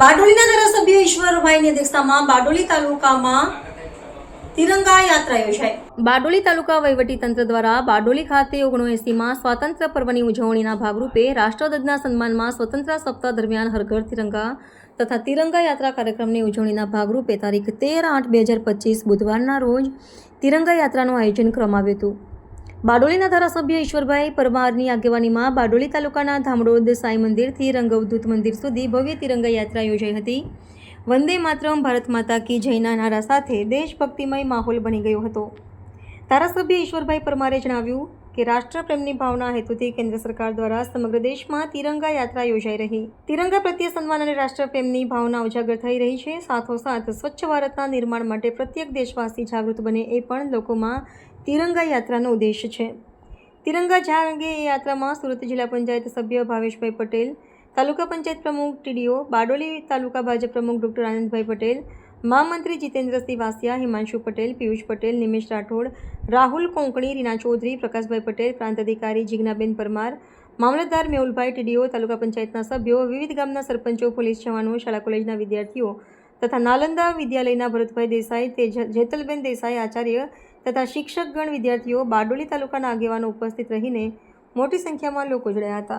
બારડોલીના ધારાસભ્ય ઈશ્વરભાઈની અધ્યક્ષતામાં બારડોલી તાલુકામાં તિરંગા યાત્રા યોજાઈ. બારડોલી તાલુકા તંત્ર દ્વારા બારડોલી ખાતે ઓગણએંસીમાં સ્વાતંત્ર્ય પર્વની ઉજવણીના ભાગરૂપે રાષ્ટ્રધ્વજના સન્માનમાં સ્વતંત્ર સપ્તાહ દરમિયાન હરઘર તિરંગા તથા તિરંગા યાત્રા કાર્યક્રમની ઉજવણીના ભાગરૂપે તારીખ તેર આઠ બે હજાર પચીસ બુધવારના રોજ તિરંગા યાત્રાનું આયોજન કરવામાં આવ્યું હતું. બારડોલીના ધારાસભ્ય ઈશ્વરભાઈ પરમારની આગેવાનીમાં બારડોલી તાલુકાના ધામડોદ સાંઈ મંદિરથી રંગવદૂત મંદિર સુધી ભવ્ય તિરંગા યાત્રા યોજાઈ હતી. વંદે માતરમ, ભારત માતા કી જયના નારા સાથે દેશભક્તિમય માહોલ બની ગયો હતો. ધારાસભ્ય ઈશ્વરભાઈ પરમારે જણાવ્યું કે રાષ્ટ્રપ્રેમની ભાવના હેતુથી કેન્દ્ર સરકાર દ્વારા સમગ્ર દેશમાં તિરંગા યાત્રા યોજાઈ રહી. તિરંગા પ્રત્યે સન્માન અને રાષ્ટ્રપ્રેમની ભાવના ઉજાગર થઈ રહી છે. સાથોસાથ સ્વચ્છ ભારતના નિર્માણ માટે પ્રત્યેક દેશવાસી જાગૃત બને એ પણ લોકોમાં તિરંગા યાત્રાનો ઉદ્દેશ છે. તિરંગા જાગે એ યાત્રામાં સુરત જિલ્લા પંચાયત સભ્ય ભાવેશભાઈ પટેલ, તાલુકા પંચાયત પ્રમુખ ટીડીઓ, બારડોલી તાલુકા ભાજપ પ્રમુખ ડૉક્ટર આનંદભાઈ પટેલ મહામંત્રી જીતેન્દ્રસિંહ વાસિયા, હિમાંશુ પટેલ, પિયુષ પટેલ, નિમેશ રાઠોડ, રાહુલ કોંકણી, રીના ચૌધરી, પ્રકાશભાઈ પટેલ, પ્રાંત અધિકારી જિજ્ઞાબેન પરમાર, મામલતદાર મેહુલભાઈ ટીડીઓ, તાલુકા પંચાયતના સભ્યો, વિવિધ ગામના સરપંચો, પોલીસ જવાનો, શાળા કોલેજના વિદ્યાર્થીઓ તથા નાલંદા વિદ્યાલયના ભરતભાઈ દેસાઈ, તેજ જેતલબેન દેસાઈ આચાર્ય તથા શિક્ષકગણ વિદ્યાર્થીઓ બારડોલી તાલુકાના આગેવાનો ઉપસ્થિત રહીને મોટી સંખ્યામાં લોકો જોડાયા હતા.